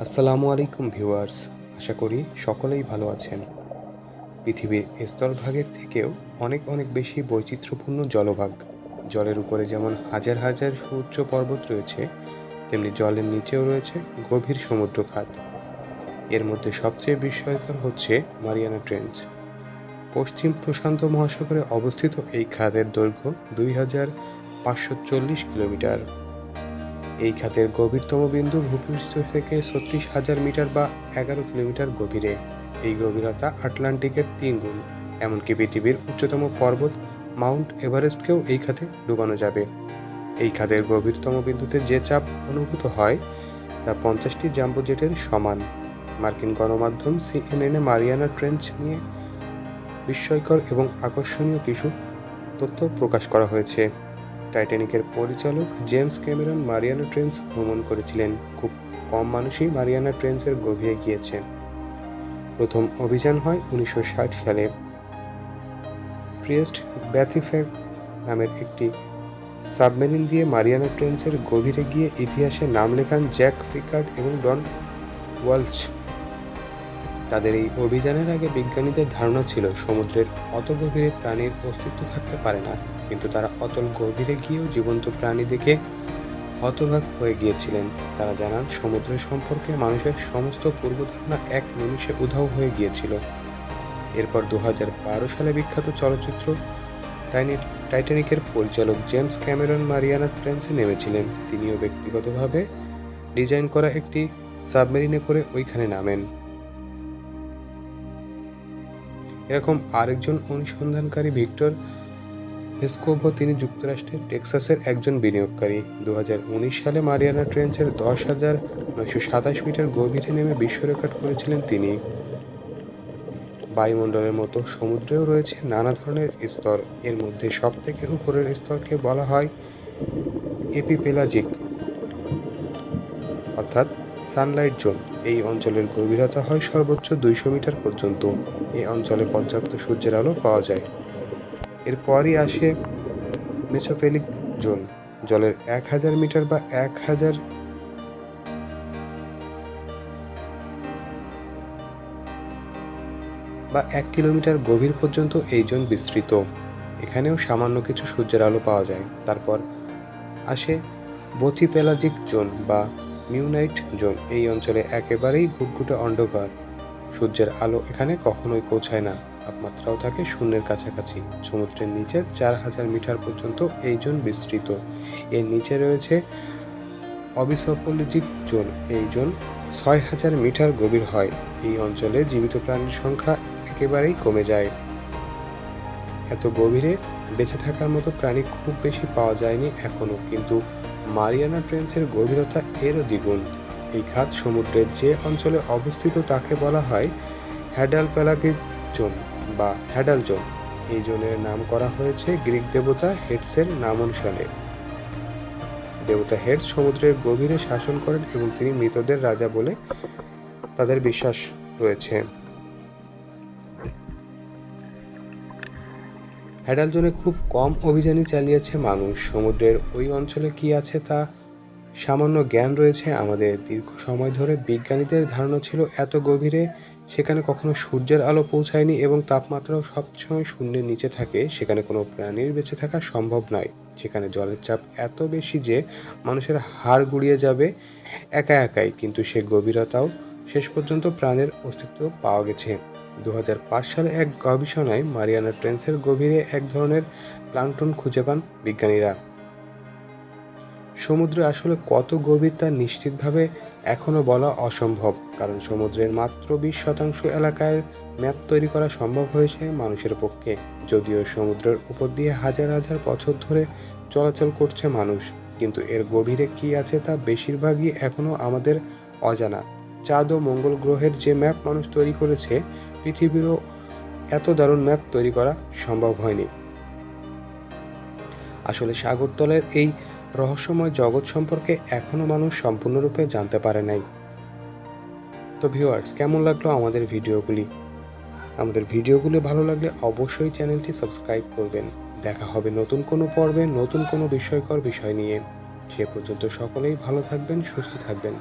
আসসালামু আলাইকুম ভিউয়ার্স, আশা করি সকলেই ভালো আছেন। পৃথিবীর স্থলভাগের থেকেও অনেক অনেক বেশি বৈচিত্র্যপূর্ণ জলভাগ। জলের উপরে যেমন হাজার হাজার সুউচ্চ পর্বত রয়েছে, তেমনি জলের নিচেও রয়েছে গভীর সমুদ্র খাত এর মধ্যে সবচেয়ে বিস্ময়কর হচ্ছে মারিয়ানা ট্রেঞ্চ। পশ্চিম প্রশান্ত মহাসাগরে অবস্থিত এই খাতের দৈর্ঘ্য দুই হাজার পাঁচশো চল্লিশ কিলোমিটার। এই খাতের গভীরতম বিন্দু ভূপৃষ্ঠ থেকে ছত্রিশ হাজার মিটার বা এগারো কিলোমিটার গভীরে। এই গভীরতা আটলান্টিকের তিন গুণ। এমনকি পৃথিবীর উচ্চতম পর্বত মাউন্ট এভারেস্টকেও এই খাতে ডুবানো যাবে। এই খাতের গভীরতম বিন্দুতে যে চাপ অনুভূত হয়, তা পঞ্চাশটি জাম্বো জেটের সমান। মার্কিন গণমাধ্যম সিএনএনে মারিয়ানা ট্রেঞ্চ নিয়ে বিস্ময়কর এবং আকর্ষণীয় কিছু তথ্য প্রকাশ করা হয়েছে। টাইটানিকের পরিচালক জেমস ক্যামেরন মারিয়ানা ট্রেন্স ভ্রমণ করেছিলেন। খুব কম মানুষই মারিয়ানা ট্রেন্সের গভীরে গিয়েছে প্রথম অভিযান হয় উনিশশো ষাট সালে। প্রিয়েস্ট ব্যাথিফেক নামের একটি সাবমেরিন দিয়ে মারিয়ানা ট্রেন্সের গভীরে গিয়ে ইতিহাসে নাম লেখান জ্যাক ফিকার্ড এবং ডন ওয়ালচ তাদের এই অভিযানের আগে বিজ্ঞানীদের ধারণা ছিল সমুদ্রের অত গভীরে প্রাণীর অস্তিত্ব থাকতে পারে না, কিন্তু তারা অতল গভীরে গিয়েও জীবন্ত প্রাণী দেখে হতভাগ হয়ে গিয়েছিলেন। তারা জানান, সমুদ্র সম্পর্কে মানুষের সমস্ত পূর্বধারণা এক নিমিষে উধাও হয়ে গিয়েছিল। এরপর দু হাজার বারো সালে বিখ্যাত চলচ্চিত্র টাইটানিকের পরিচালক জেমস ক্যামেরন মারিয়ানা ট্রেন্সে নেমেছিলেন। তিনিও ব্যক্তিগতভাবে ডিজাইন করা একটি সাবমেরিনে করে ওইখানে নামেন। এরকম আরেকজন অনুসন্ধানকারী ভিক্টর ভেস্কোভো, তিনি যুক্তরাষ্ট্রের টেক্সাসের একজন বিনিয়োগকারী। দুহাজার উনিশ সালে মারিয়ানা ট্রেঞ্চের দশ হাজার নয়শো সাতাশ মিটার গভীরে নেমে বিশ্ব রেকর্ড করেছিলেন তিনি। বায়ুমণ্ডলের মতো সমুদ্রেও রয়েছে নানা ধরনের স্তর। এর মধ্যে সব থেকে উপরের স্তরকে বলা হয় এপিপেলাজিক। অর্থাৎ সানলাইট জোন। এই অঞ্চলের গভীরতা হয় সর্বোচ্চ দুইশো মিটার পর্যন্ত। এই অঞ্চলে পর্যাপ্ত সূর্যের আলো পাওয়া যায়। এরপরই আসে মেসোফেলিক জোন। জলের এক হাজার মিটার বা এক হাজার বা এক কিলোমিটার গভীর পর্যন্ত এই জোন বিস্তৃত। এখানেও সামান্য কিছু সূর্যের আলো পাওয়া যায়। তারপর আসে বথিপেলাজিক জোন বা মিউনাইট জোন এই অঞ্চলে একেবারেই ঘুটঘুটে অন্ধকার। সূর্যের আলো এখানে কখনোই পৌঁছায় না। তাপমাত্রাও থাকে শূন্যের কাছাকাছি। সমুদ্রের নিচে চার হাজার মিটার পর্যন্ত এই জোন বিস্তৃত। এর নিচে রয়েছে অবিসপলিজিক জোন। এই জোন ছয় হাজার মিটার গভীর হয়। এই অঞ্চলে জীবিত প্রাণীর সংখ্যা একেবারেই কমে যায়। এত গভীরে বেঁচে থাকার মতো প্রাণী খুব বেশি পাওয়া যায়নি এখনও। কিন্তু মারিয়ানা ট্রেন্সের গভীরতা এরও দ্বিগুণ। এই খাত সমুদ্রের যে অঞ্চলে অবস্থিত তাকে বলা হয় হ্যাডাল প্যালাগিক জোন বা হ্যাডাল জোন। এই জোনের নাম করা হয়েছে গ্রিক দেবতা হেডসের নাম অনুসারে দেবতা হেডস সমুদ্রের গভীরে শাসন করেন এবং তিনি মৃতদের রাজা বলে তাদের বিশ্বাস রয়েছে। হ্যাডাল জোনে খুব কম অভিযানই চালিয়েছে মানুষ। সমুদ্রের ওই অঞ্চলে কি আছে তা সামান্য জ্ঞান রয়েছে আমাদের। দীর্ঘ সময় ধরে বিজ্ঞানীদের ধারণা ছিল এত গভীরে সেখানে কখনো সূর্যের আলো পৌঁছায়নি এবং তাপমাত্রাও সবসময় শূন্যের নিচে থাকে, সেখানে কোনো প্রাণীর বেঁচে থাকা সম্ভব নয়। সেখানে জলের চাপ এত বেশি যে মানুষের হাড় গুড়িয়ে যাবে একা একাই, কিন্তু সে গভীরতাও শেষ পর্যন্ত প্রাণের অস্তিত্ব পাওয়া গেছে। দু সালে এক গবেষণায় মারিয়ানা ট্রেন্সের গভীরে এক ধরনের প্লাংটন খুঁজে পান বিজ্ঞানীরা। সমুদ্র আসলে কত গভীর তা নিশ্চিতভাবে এখনও বলা অসম্ভব, কারণ সমুদ্রের মাত্র বিশ শতাংশ এলাকায় ম্যাপ তৈরি করা সম্ভব হয়েছে মানুষের পক্ষে, যদিও সমুদ্রের উপর দিয়ে হাজার হাজার বছর ধরে চলাচল করছে মানুষ, কিন্তু এর গভীরে কি আছে তা বেশিরভাগই এখনও আমাদের অজানা। চাঁদ ও মঙ্গল গ্রহের যে ম্যাপ মানুষ তৈরি করেছে, পৃথিবীরও এত দারুণ ম্যাপ তৈরি করা সম্ভব হয়নি। আসলে সাগরতলের এই রহস্যময় জগৎ সম্পর্কে এখনও মানুষ সম্পূর্ণরূপে জানতে পারে নাই। তো ভিউয়ার্স কেমন লাগল আমাদের ভিডিওগুলি? আমাদের ভিডিওগুলি ভালো লাগলে অবশ্যই চ্যানেলটি সাবস্ক্রাইব করবেন। দেখা হবে নতুন কোনো পর্বে, নতুন কোনো বিস্ময়কর বিষয় নিয়ে। সে পর্যন্ত সকলেই ভালো থাকবেন, সুস্থ থাকবেন।